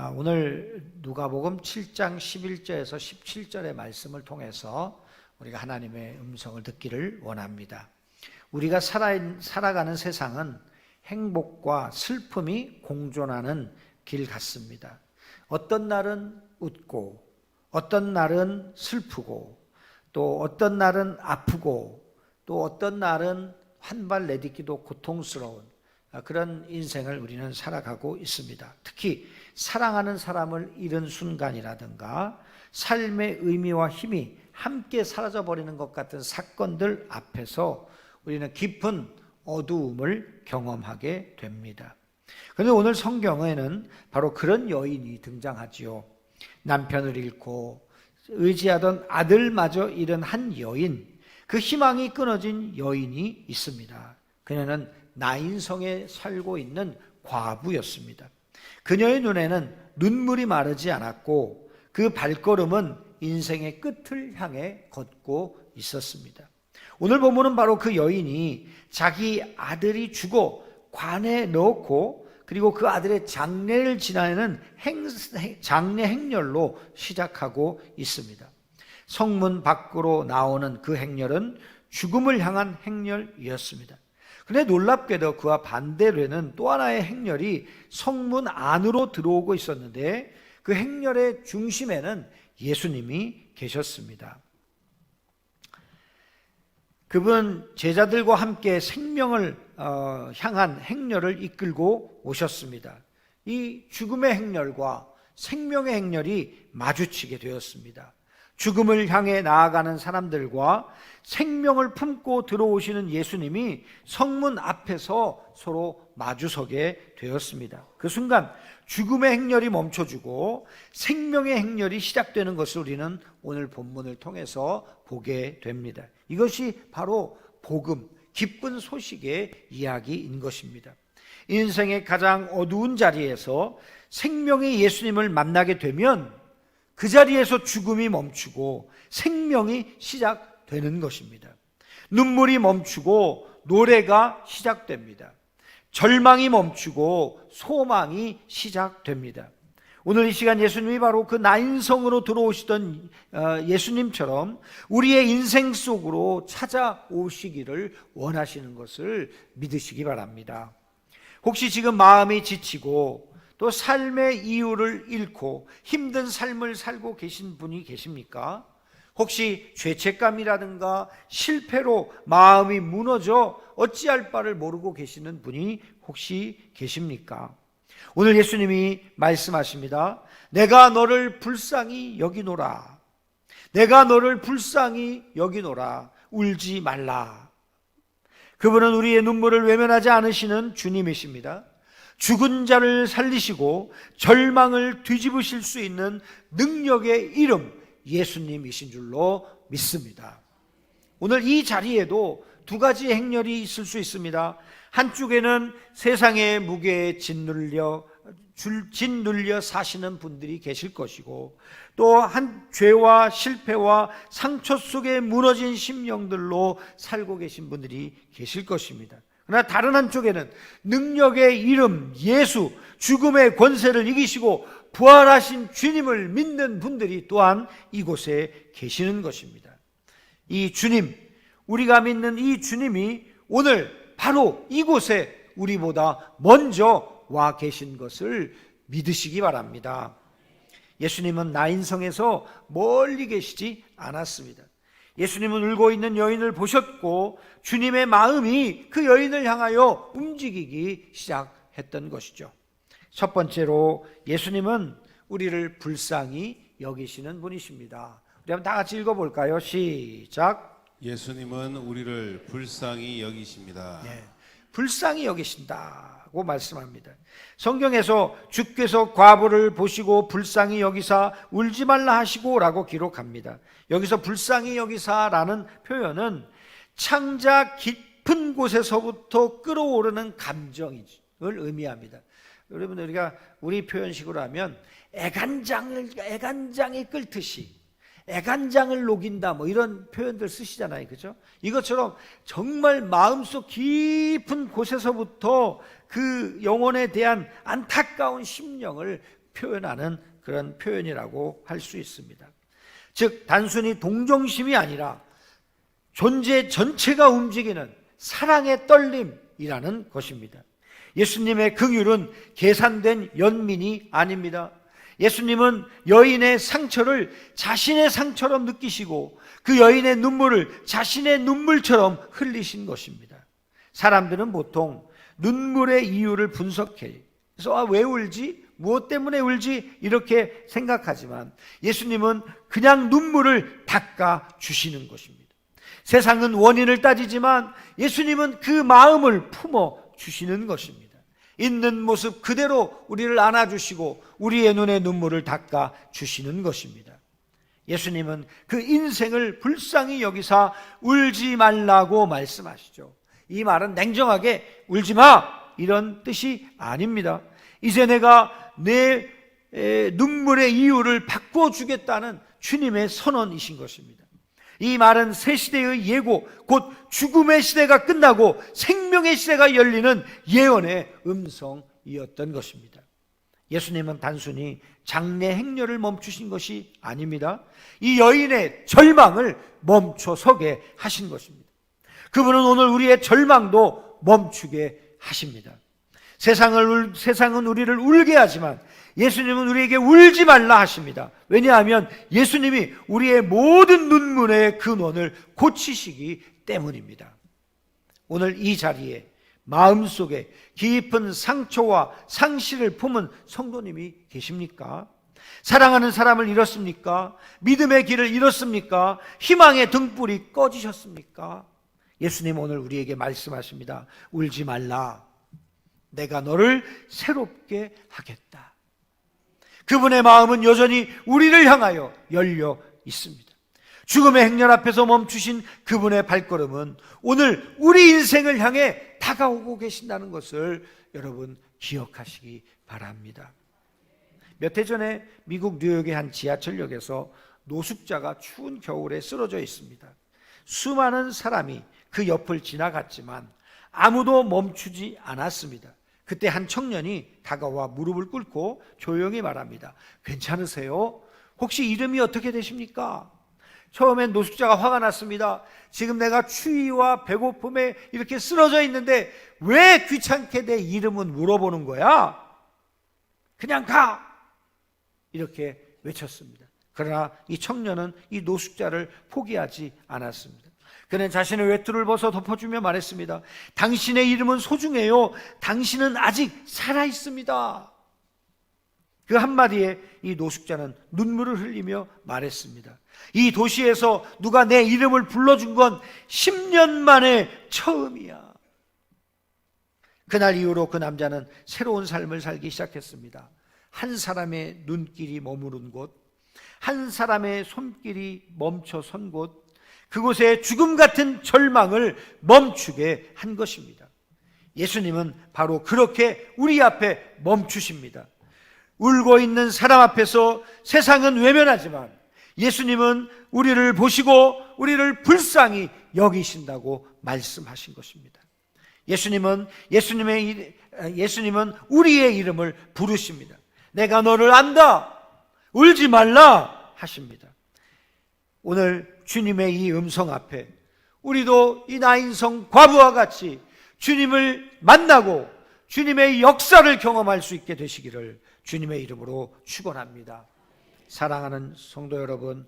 아, 오늘 누가복음 7장 11절에서 17절의 말씀을 통해서 우리가 하나님의 음성을 듣기를 원합니다. 우리가 살아, 살아가는 세상은 행복과 슬픔이 공존하는 길 같습니다. 어떤 날은 웃고, 어떤 날은 슬프고, 또 어떤 날은 아프고, 또 어떤 날은 한 발 내딛기도 고통스러운 그런 인생을 우리는 살아가고 있습니다. 특히 사랑하는 사람을 잃은 순간이라든가 삶의 의미와 힘이 함께 사라져 버리는 것 같은 사건들 앞에서 우리는 깊은 어두움을 경험하게 됩니다. 그런데 오늘 성경에는 바로 그런 여인이 등장하지요. 남편을 잃고 의지하던 아들마저 잃은 한 여인, 그 희망이 끊어진 여인이 있습니다. 그녀는 나인성에 살고 있는 과부였습니다. 그녀의 눈에는 눈물이 마르지 않았고 그 발걸음은 인생의 끝을 향해 걷고 있었습니다. 오늘 본문은 바로 그 여인이 자기 아들이 죽어 관에 넣고 그리고 그 아들의 장례를 지나는 행, 장례 행렬로 시작하고 있습니다. 성문 밖으로 나오는 그 행렬은 죽음을 향한 행렬이었습니다. 그런데 놀랍게도 그와 반대로는 또 하나의 행렬이 성문 안으로 들어오고 있었는데 그 행렬의 중심에는 예수님이 계셨습니다. 그분 제자들과 함께 생명을 어, 향한 행렬을 이끌고 오셨습니다. 이 죽음의 행렬과 생명의 행렬이 마주치게 되었습니다. 죽음을 향해 나아가는 사람들과 생명을 품고 들어오시는 예수님이 성문 앞에서 서로 마주서게 되었습니다. 그 순간 죽음의 행렬이 멈춰주고 생명의 행렬이 시작되는 것을 우리는 오늘 본문을 통해서 보게 됩니다. 이것이 바로 복음, 기쁜 소식의 이야기인 것입니다. 인생의 가장 어두운 자리에서 생명의 예수님을 만나게 되면 그 자리에서 죽음이 멈추고 생명이 시작되는 것입니다. 눈물이 멈추고 노래가 시작됩니다. 절망이 멈추고 소망이 시작됩니다. 오늘 이 시간 예수님이 바로 그 나인성으로 들어오시던 어, 예수님처럼 우리의 인생 속으로 찾아오시기를 원하시는 것을 믿으시기 바랍니다. 혹시 지금 마음이 지치고 또 삶의 이유를 잃고 힘든 삶을 살고 계신 분이 계십니까? 혹시 죄책감이라든가 실패로 마음이 무너져 어찌할 바를 모르고 계시는 분이 혹시 계십니까? 오늘 예수님이 말씀하십니다. 내가 너를 불쌍히 여기노라. 내가 너를 불쌍히 여기노라. 울지 말라. 그분은 우리의 눈물을 외면하지 않으시는 주님이십니다. 죽은 자를 살리시고 절망을 뒤집으실 수 있는 능력의 이름 예수님이신 줄로 믿습니다. 오늘 이 자리에도 두 가지 행렬이 있을 수 있습니다. 한쪽에는 세상의 무게에 짓눌려 줄 짓눌려 사시는 분들이 계실 것이고 또 한 죄와 실패와 상처 속에 무너진 심령들로 살고 계신 분들이 계실 것입니다. 그러나 다른 한쪽에는 능력의 이름 예수 죽음의 권세를 이기시고 부활하신 주님을 믿는 분들이 또한 이곳에 계시는 것입니다. 이 주님, 우리가 믿는 이 주님이 오늘 바로 이곳에 우리보다 먼저 와 계신 것을 믿으시기 바랍니다. 예수님은 나인성에서 멀리 계시지 않았습니다. 예수님은 울고 있는 여인을 보셨고 주님의 마음이 그 여인을 향하여 움직이기 시작했던 것이죠. 첫 번째로 예수님은 우리를 불쌍히 여기시는 분이십니다. 우리 한번 다 같이 읽어볼까요? 시작. 예수님은 우리를 불쌍히 여기십니다. 네, 불쌍히 여기신다고 말씀합니다. 성경에서 주께서 과부를 보시고 불쌍히 여기사 울지 말라 하시고라고 기록합니다. 여기서 불쌍히 여기사라는 표현은 창자 깊은 곳에서부터 끌어오르는 감정을 의미합니다. 여러분 우리가 우리 표현식으로 하면 애간장을 애간장이 끓듯이 애간장을 녹인다 뭐 이런 표현들 쓰시잖아요. 그죠? 이것처럼 정말 마음속 깊은 곳에서부터 그 영혼에 대한 안타까운 심령을 표현하는 그런 표현이라고 할 수 있습니다. 즉 단순히 동정심이 아니라 존재 전체가 움직이는 사랑의 떨림이라는 것입니다. 예수님의 긍휼은 계산된 연민이 아닙니다. 예수님은 여인의 상처를 자신의 상처럼 느끼시고 그 여인의 눈물을 자신의 눈물처럼 흘리신 것입니다. 사람들은 보통 눈물의 이유를 분석해. 그래서 아, 왜 울지? 무엇 때문에 울지? 이렇게 생각하지만 예수님은 그냥 눈물을 닦아 주시는 것입니다. 세상은 원인을 따지지만 예수님은 그 마음을 품어 주시는 것입니다. 있는 모습 그대로 우리를 안아주시고 우리의 눈에 눈물을 닦아 주시는 것입니다. 예수님은 그 인생을 불쌍히 여기사 울지 말라고 말씀하시죠. 이 말은 냉정하게 울지 마! 이런 뜻이 아닙니다. 이제 내가 내 에, 눈물의 이유를 바꿔주겠다는 주님의 선언이신 것입니다. 이 말은 새 시대의 예고, 곧 죽음의 시대가 끝나고 생명의 시대가 열리는 예언의 음성이었던 것입니다. 예수님은 단순히 장례 행렬을 멈추신 것이 아닙니다. 이 여인의 절망을 멈춰서게 하신 것입니다. 그분은 오늘 우리의 절망도 멈추게 하십니다. 세상을 울- 세상은 우리를 울게 하지만 예수님은 우리에게 울지 말라 하십니다. 왜냐하면 예수님이 우리의 모든 눈물의 근원을 고치시기 때문입니다. 오늘 이 자리에 마음속에 깊은 상처와 상실을 품은 성도님이 계십니까? 사랑하는 사람을 잃었습니까? 믿음의 길을 잃었습니까? 희망의 등불이 꺼지셨습니까? 예수님 오늘 우리에게 말씀하십니다. 울지 말라. 내가 너를 새롭게 하겠다. 그분의 마음은 여전히 우리를 향하여 열려 있습니다. 죽음의 행렬 앞에서 멈추신 그분의 발걸음은 오늘 우리 인생을 향해 다가오고 계신다는 것을 여러분 기억하시기 바랍니다. 몇 해 전에 미국 뉴욕의 한 지하철역에서 노숙자가 추운 겨울에 쓰러져 있습니다. 수많은 사람이 그 옆을 지나갔지만 아무도 멈추지 않았습니다. 그때 한 청년이 다가와 무릎을 꿇고 조용히 말합니다. 괜찮으세요? 혹시 이름이 어떻게 되십니까? 처음엔 노숙자가 화가 났습니다. 지금 내가 추위와 배고픔에 이렇게 쓰러져 있는데 왜 귀찮게 내 이름은 물어보는 거야? 그냥 가! 이렇게 외쳤습니다. 그러나 이 청년은 이 노숙자를 포기하지 않았습니다. 그는 자신의 외투를 벗어 덮어주며 말했습니다. 당신의 이름은 소중해요. 당신은 아직 살아 있습니다. 그 한마디에 이 노숙자는 눈물을 흘리며 말했습니다. 이 도시에서 누가 내 이름을 불러준 건 10년 만에 처음이야. 그날 이후로 그 남자는 새로운 삶을 살기 시작했습니다. 한 사람의 눈길이 머무른 곳, 한 사람의 손길이 멈춰 선 곳, 그곳에 죽음 같은 절망을 멈추게 한 것입니다. 예수님은 바로 그렇게 우리 앞에 멈추십니다. 울고 있는 사람 앞에서 세상은 외면하지만 예수님은 우리를 보시고 우리를 불쌍히 여기신다고 말씀하신 것입니다. 예수님은 예수님의 일- 예수님은 우리의 이름을 부르십니다. 내가 너를 안다. 울지 말라 하십니다. 오늘 주님의 이 음성 앞에 우리도 이 나인성 과부와 같이 주님을 만나고 주님의 역사를 경험할 수 있게 되시기를 주님의 이름으로 축원합니다. 사랑하는 성도 여러분,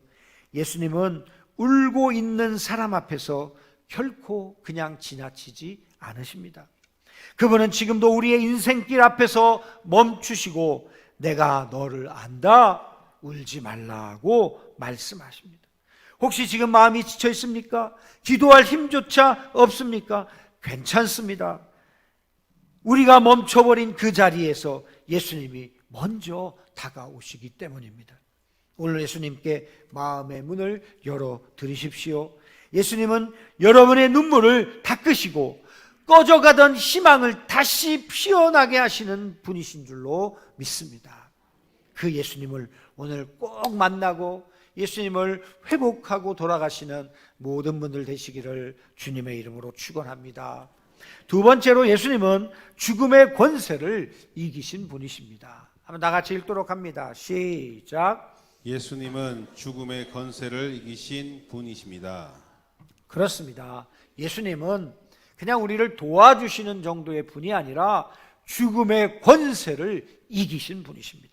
예수님은 울고 있는 사람 앞에서 결코 그냥 지나치지 않으십니다. 그분은 지금도 우리의 인생길 앞에서 멈추시고 내가 너를 안다 울지 말라고 말씀하십니다. 혹시 지금 마음이 지쳐 있습니까? 기도할 힘조차 없습니까? 괜찮습니다. 우리가 멈춰버린 그 자리에서 예수님이 먼저 다가오시기 때문입니다. 오늘 예수님께 마음의 문을 열어 드리십시오. 예수님은 여러분의 눈물을 닦으시고 꺼져가던 희망을 다시 피어나게 하시는 분이신 줄로 믿습니다. 그 예수님을 오늘 꼭 만나고 예수님을 회복하고 돌아가시는 모든 분들 되시기를 주님의 이름으로 축원합니다. 두 번째로 예수님은 죽음의 권세를 이기신 분이십니다. 한번 다 같이 읽도록 합니다. 시작. 예수님은 죽음의 권세를 이기신 분이십니다. 그렇습니다. 예수님은 그냥 우리를 도와주시는 정도의 분이 아니라 죽음의 권세를 이기신 분이십니다.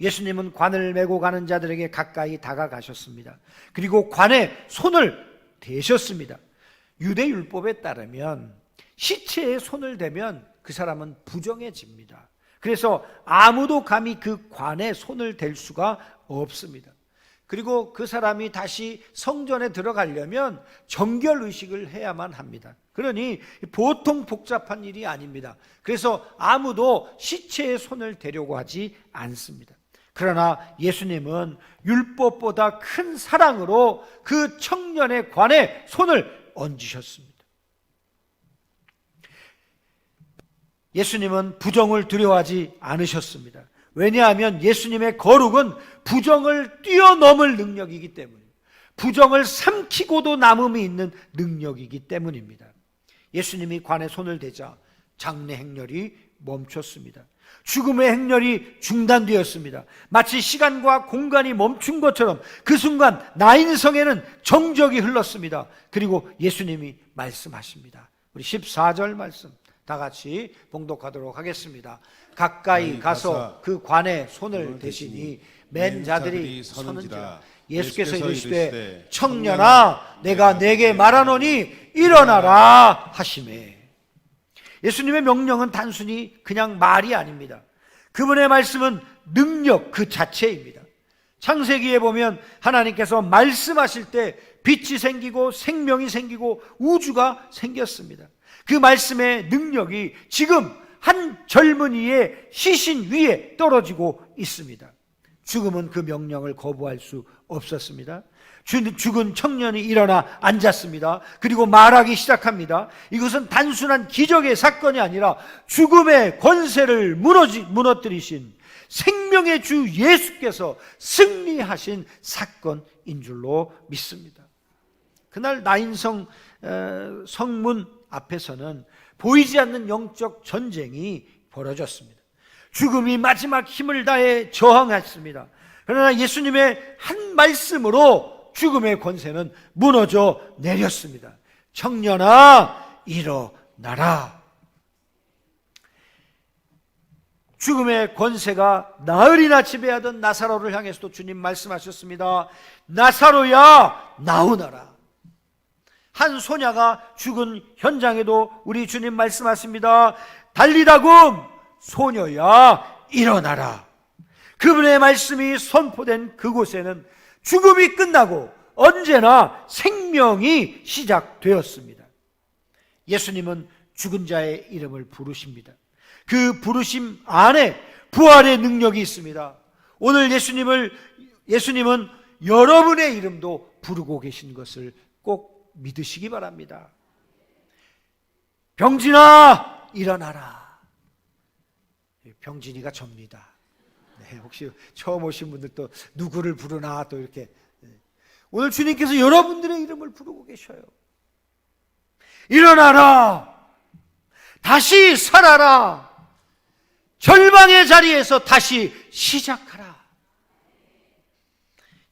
예수님은 관을 메고 가는 자들에게 가까이 다가가셨습니다. 그리고 관에 손을 대셨습니다. 유대 율법에 따르면 시체에 손을 대면 그 사람은 부정해집니다. 그래서 아무도 감히 그 관에 손을 댈 수가 없습니다. 그리고 그 사람이 다시 성전에 들어가려면 정결 의식을 해야만 합니다. 그러니 보통 복잡한 일이 아닙니다. 그래서 아무도 시체에 손을 대려고 하지 않습니다. 그러나 예수님은 율법보다 큰 사랑으로 그 청년의 관에 손을 얹으셨습니다. 예수님은 부정을 두려워하지 않으셨습니다. 왜냐하면 예수님의 거룩은 부정을 뛰어넘을 능력이기 때문입니다. 부정을 삼키고도 남음이 있는 능력이기 때문입니다. 예수님이 관에 손을 대자 장례 행렬이 멈췄습니다. 죽음의 행렬이 중단되었습니다. 마치 시간과 공간이 멈춘 것처럼 그 순간 나인성에는 정적이 흘렀습니다. 그리고 예수님이 말씀하십니다. 우리 14절 말씀 다 같이 봉독하도록 하겠습니다. 가까이 가서 그 관에 손을 대시니 맨 자들이 서는지라 예수께서 이르시되 청년아 내가 내게 말하노니 일어나라 하시매 예수님의 명령은 단순히 그냥 말이 아닙니다. 그분의 말씀은 능력 그 자체입니다. 창세기에 보면 하나님께서 말씀하실 때 빛이 생기고 생명이 생기고 우주가 생겼습니다. 그 말씀의 능력이 지금 한 젊은이의 시신 위에 떨어지고 있습니다. 죽음은 그 명령을 거부할 수 없었습니다. 주- 죽은 청년이 일어나 앉았습니다. 그리고 말하기 시작합니다. 이것은 단순한 기적의 사건이 아니라 죽음의 권세를 무너지, 무너뜨리신 생명의 주 예수께서 승리하신 사건인 줄로 믿습니다. 그날 나인성 어, 성문 앞에서는 보이지 않는 영적 전쟁이 벌어졌습니다. 죽음이 마지막 힘을 다해 저항했습니다. 그러나 예수님의 한 말씀으로 죽음의 권세는 무너져 내렸습니다. 청년아, 일어나라. 죽음의 권세가 나흘이나 지배하던 나사로를 향해서도 주님 말씀하셨습니다. 나사로야, 나오너라. 한 소녀가 죽은 현장에도 우리 주님 말씀하십니다. 달리다금 소녀야 일어나라. 그분의 말씀이 선포된 그곳에는 죽음이 끝나고 언제나 생명이 시작되었습니다. 예수님은 죽은 자의 이름을 부르십니다. 그 부르심 안에 부활의 능력이 있습니다. 오늘 예수님을 예수님은 여러분의 이름도 부르고 계신 것을 꼭 믿으시기 바랍니다. 병진아 일어나라. 병진이가 접니다. 네, 혹시 처음 오신 분들 또 누구를 부르나 또 이렇게 네. 오늘 주님께서 여러분들의 이름을 부르고 계셔요. 일어나라. 다시 살아라. 절망의 자리에서 다시 시작하라.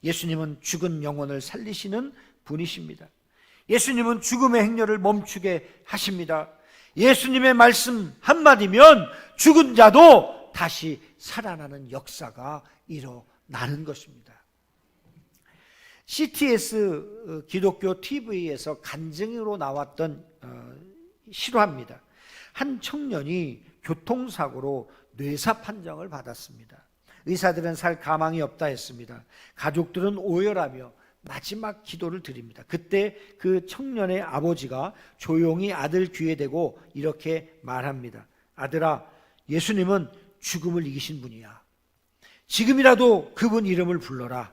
예수님은 죽은 영혼을 살리시는 분이십니다. 예수님은 죽음의 행렬을 멈추게 하십니다. 예수님의 말씀 한마디면 죽은 자도 다시 살아나는 역사가 일어나는 것입니다. CTS 어, 기독교 TV에서 간증으로 나왔던 어, 실화입니다. 한 청년이 교통사고로 뇌사 판정을 받았습니다. 의사들은 살 가망이 없다 했습니다. 가족들은 오열하며 마지막 기도를 드립니다. 그때 그 청년의 아버지가 조용히 아들 귀에 대고 이렇게 말합니다. 아들아, 예수님은 죽음을 이기신 분이야. 지금이라도 그분 이름을 불러라.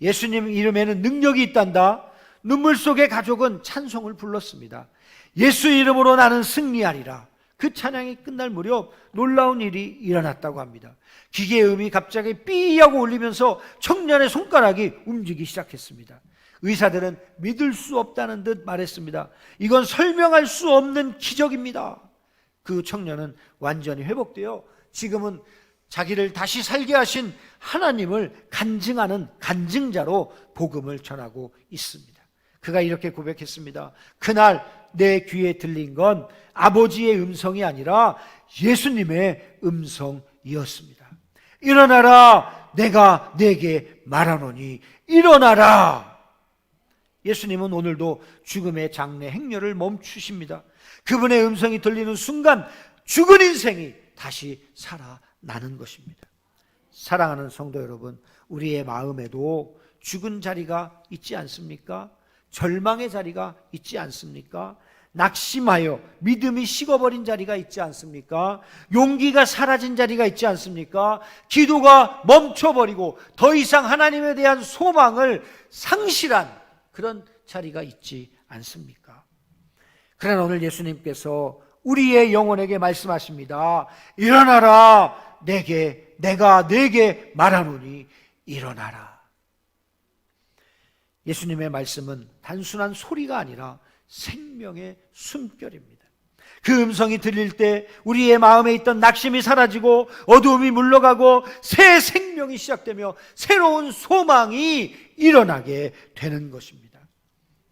예수님 이름에는 능력이 있단다. 눈물 속의 가족은 찬송을 불렀습니다. 예수 이름으로 나는 승리하리라. 그 찬양이 끝날 무렵 놀라운 일이 일어났다고 합니다. 기계의 음이 갑자기 삐 하고 울리면서 청년의 손가락이 움직이기 시작했습니다. 의사들은 믿을 수 없다는 듯 말했습니다. 이건 설명할 수 없는 기적입니다. 그 청년은 완전히 회복되어 지금은 자기를 다시 살게 하신 하나님을 간증하는 간증자로 복음을 전하고 있습니다. 그가 이렇게 고백했습니다. 그날 내 귀에 들린 건 아버지의 음성이 아니라 예수님의 음성이었습니다. 일어나라, 내가 내게 말하노니 일어나라. 예수님은 오늘도 죽음의 장례 행렬을 멈추십니다. 그분의 음성이 들리는 순간 죽은 인생이 다시 살아나는 것입니다. 사랑하는 성도 여러분, 우리의 마음에도 죽은 자리가 있지 않습니까? 절망의 자리가 있지 않습니까? 낙심하여 믿음이 식어버린 자리가 있지 않습니까? 용기가 사라진 자리가 있지 않습니까? 기도가 멈춰버리고 더 이상 하나님에 대한 소망을 상실한 그런 자리가 있지 않습니까? 그러나 오늘 예수님께서 우리의 영혼에게 말씀하십니다. 일어나라. 내게, 내가 내게 말하노니 일어나라. 예수님의 말씀은 단순한 소리가 아니라 생명의 숨결입니다. 그 음성이 들릴 때 우리의 마음에 있던 낙심이 사라지고 어두움이 물러가고 새 생명이 시작되며 새로운 소망이 일어나게 되는 것입니다.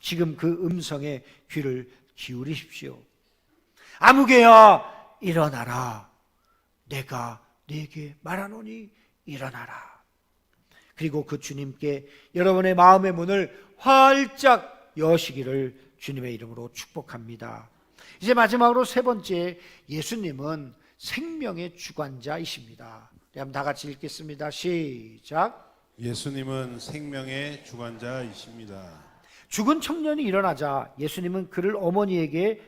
지금 그 음성에 귀를 기울이십시오. 아무개야 일어나라. 내가 네게 말하노니 일어나라. 그리고 그 주님께 여러분의 마음의 문을 활짝 여시기를 주님의 이름으로 축복합니다. 이제 마지막으로 세 번째 예수님은 생명의 주관자이십니다. 한번 다 같이 읽겠습니다. 시작. 예수님은 생명의 주관자이십니다. 죽은 청년이 일어나자 예수님은 그를 어머니에게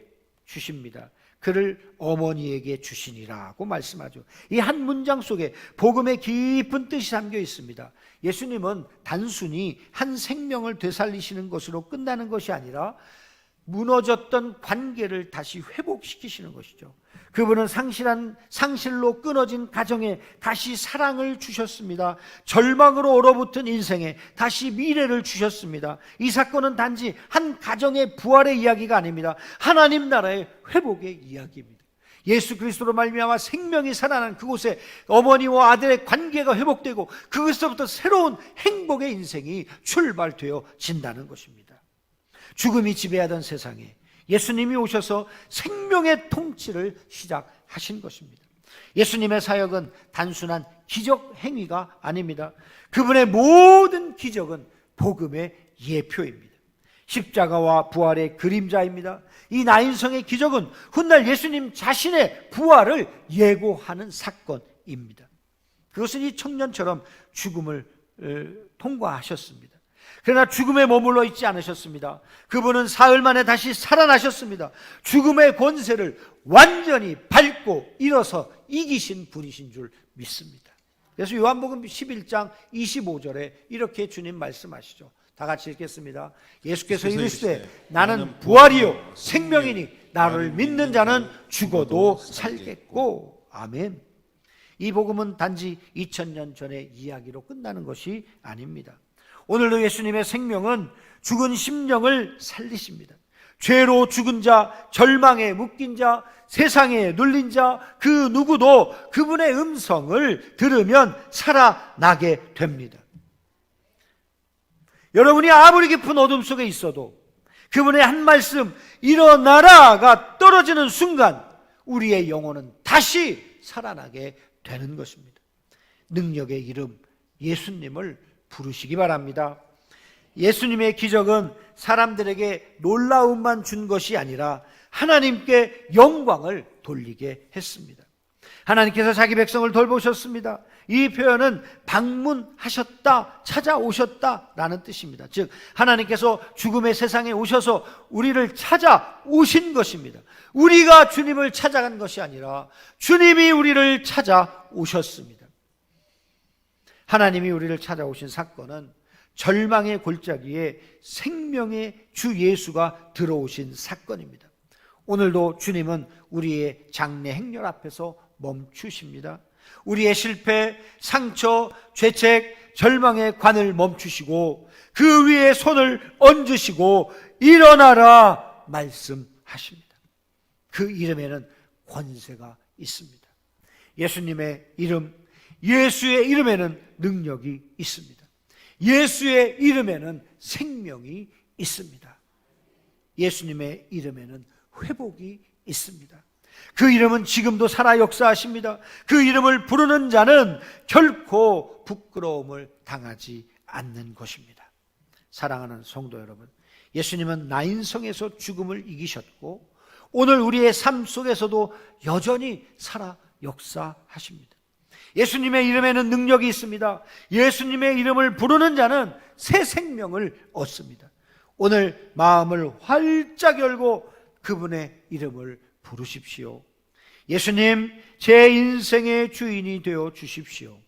주십니다. 그를 어머니에게 주시니라고 말씀하죠. 이 한 문장 속에 복음의 깊은 뜻이 담겨 있습니다. 예수님은 단순히 한 생명을 되살리시는 것으로 끝나는 것이 아니라 무너졌던 관계를 다시 회복시키시는 것이죠. 그분은 상실한 상실로 끊어진 가정에 다시 사랑을 주셨습니다. 절망으로 얼어붙은 인생에 다시 미래를 주셨습니다. 이 사건은 단지 한 가정의 부활의 이야기가 아닙니다. 하나님 나라의 회복의 이야기입니다. 예수 그리스도로 말미암아 생명이 살아난 그곳에 어머니와 아들의 관계가 회복되고 그것부터 새로운 행복의 인생이 출발되어 진다는 것입니다. 죽음이 지배하던 세상에 예수님이 오셔서 생명의 통치를 시작하신 것입니다. 예수님의 사역은 단순한 기적 행위가 아닙니다. 그분의 모든 기적은 복음의 예표입니다. 십자가와 부활의 그림자입니다. 이 나인성의 기적은 훗날 예수님 자신의 부활을 예고하는 사건입니다. 그것은 이 청년처럼 죽음을 통과하셨습니다. 그러나 죽음에 머물러 있지 않으셨습니다. 그분은 사흘 만에 다시 살아나셨습니다. 죽음의 권세를 완전히 밟고 일어서 이기신 분이신 줄 믿습니다. 그래서 요한복음 11장 25절에 이렇게 주님 말씀하시죠. 다 같이 읽겠습니다. 예수께서 이르시되 나는 부활이요 생명이니 나를 믿는 자는 죽어도 살겠고 아멘. 이 복음은 단지 2000년 전의 이야기로 끝나는 것이 아닙니다. 오늘도 예수님의 생명은 죽은 심령을 살리십니다. 죄로 죽은 자, 절망에 묶인 자, 세상에 눌린 자, 그 누구도 그분의 음성을 들으면 살아나게 됩니다. 여러분이 아무리 깊은 어둠 속에 있어도 그분의 한 말씀, 일어나라가 떨어지는 순간 우리의 영혼은 다시 살아나게 되는 것입니다. 능력의 이름, 예수님을 부르시기 바랍니다. 예수님의 기적은 사람들에게 놀라움만 준 것이 아니라 하나님께 영광을 돌리게 했습니다. 하나님께서 자기 백성을 돌보셨습니다. 이 표현은 방문하셨다, 찾아오셨다 라는 뜻입니다. 즉, 하나님께서 죽음의 세상에 오셔서 우리를 찾아오신 것입니다. 우리가 주님을 찾아간 것이 아니라 주님이 우리를 찾아오셨습니다. 하나님이 우리를 찾아오신 사건은 절망의 골짜기에 생명의 주 예수가 들어오신 사건입니다. 오늘도 주님은 우리의 장례 행렬 앞에서 멈추십니다. 우리의 실패, 상처, 죄책, 절망의 관을 멈추시고 그 위에 손을 얹으시고 일어나라 말씀하십니다. 그 이름에는 권세가 있습니다. 예수님의 이름, 예수의 이름에는 능력이 있습니다. 예수의 이름에는 생명이 있습니다. 예수님의 이름에는 회복이 있습니다. 그 이름은 지금도 살아 역사하십니다. 그 이름을 부르는 자는 결코 부끄러움을 당하지 않는 것입니다. 사랑하는 성도 여러분, 예수님은 나인성에서 죽음을 이기셨고 오늘 우리의 삶 속에서도 여전히 살아 역사하십니다. 예수님의 이름에는 능력이 있습니다. 예수님의 이름을 부르는 자는 새 생명을 얻습니다. 오늘 마음을 활짝 열고 그분의 이름을 부르십시오. 예수님, 제 인생의 주인이 되어 주십시오.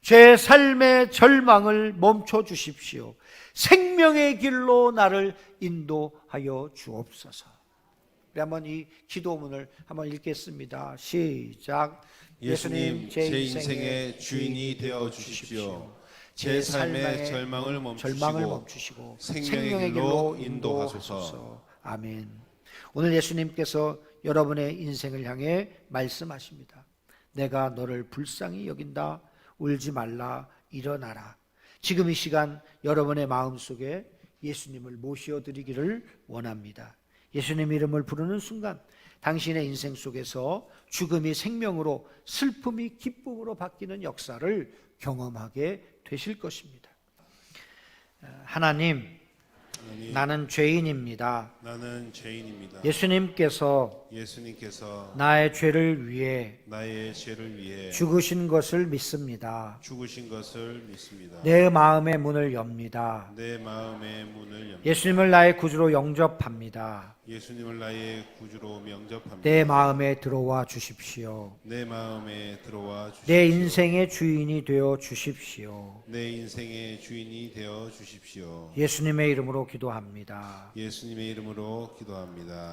제 삶의 절망을 멈춰 주십시오. 생명의 길로 나를 인도하여 주옵소서. 우리 한번 이 기도문을 한번 읽겠습니다. 시작. 예수님, 제 인생의 주인이 되어 주십시오. 제 삶의 절망을 멈추시고, 절망을 멈추시고 생명의 길로 인도하소서. 아멘. 오늘 예수님께서 여러분의 인생을 향해 말씀하십니다. 내가 너를 불쌍히 여긴다. 울지 말라. 일어나라. 지금 이 시간 여러분의 마음 속에 예수님을 모셔 드리기를 원합니다. 예수님 이름을 부르는 순간 당신의 인생 속에서 죽음이 생명으로 슬픔이 기쁨으로 바뀌는 역사를 경험하게 되실 것입니다. 하나님, 하나님, 나는 죄인입니다. 나는 죄인입니다. 예수님께서 예수님께서 나의 죄를 위해 나의 죄를 위해 죽으신 것을 믿습니다. 죽으신 것을 믿습니다. 내 마음의 문을 엽니다. 내 마음의 문을 엽니다. 예수님을 나의 구주로 영접합니다. 예수님을 나의 구주로 명접합니다. 내 마음에 들어와 주십시오. 내 마음에 들어와 주십시오. 내 인생의 주인이 되어 주십시오. 내 인생의 주인이 되어 주십시오. 예수님의 이름으로 기도합니다. 예수님의 이름으로 기도합니다.